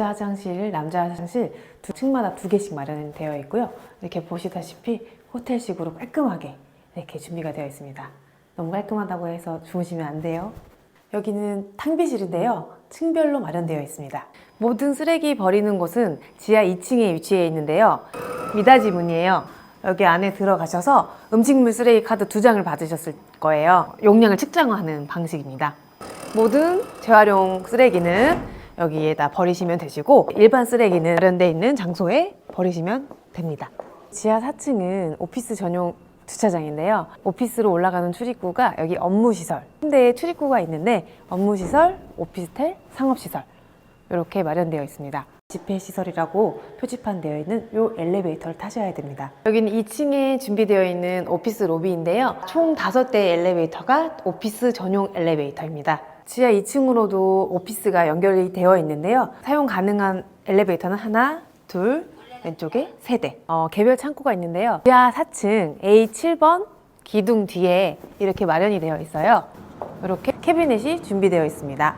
여자 화장실, 남자 화장실 두 층마다 두 개씩 마련되어 있고요. 이렇게 보시다시피 호텔식으로 깔끔하게 이렇게 준비가 되어 있습니다. 너무 깔끔하다고 해서 주무시면 안 돼요. 여기는 탕비실인데요. 층별로 마련되어 있습니다. 모든 쓰레기 버리는 곳은 지하 2층에 위치해 있는데요. 미닫이 문이에요. 여기 안에 들어가셔서 음식물 쓰레기 카드 두 장을 받으셨을 거예요. 용량을 측정하는 방식입니다. 모든 재활용 쓰레기는 여기에다 버리시면 되시고 일반 쓰레기는 마련되어 있는 장소에 버리시면 됩니다. 지하 4층은 오피스 전용 주차장인데요. 오피스로 올라가는 출입구가 여기 업무시설, 침대에 출입구가 있는데 업무시설, 오피스텔, 상업시설 이렇게 마련되어 있습니다. 집회시설이라고 표지판 되어 있는 이 엘리베이터를 타셔야 됩니다. 여기는 2층에 준비되어 있는 오피스 로비인데요. 총 5대의 엘리베이터가 오피스 전용 엘리베이터입니다. 지하 2층으로도 오피스가 연결이 되어 있는데요. 사용 가능한 엘리베이터는 하나, 둘, 왼쪽에 세 대. 어, 개별 창고가 있는데요. 지하 4층 A7번 기둥 뒤에 이렇게 마련이 되어 있어요. 이렇게 캐비넷이 준비되어 있습니다.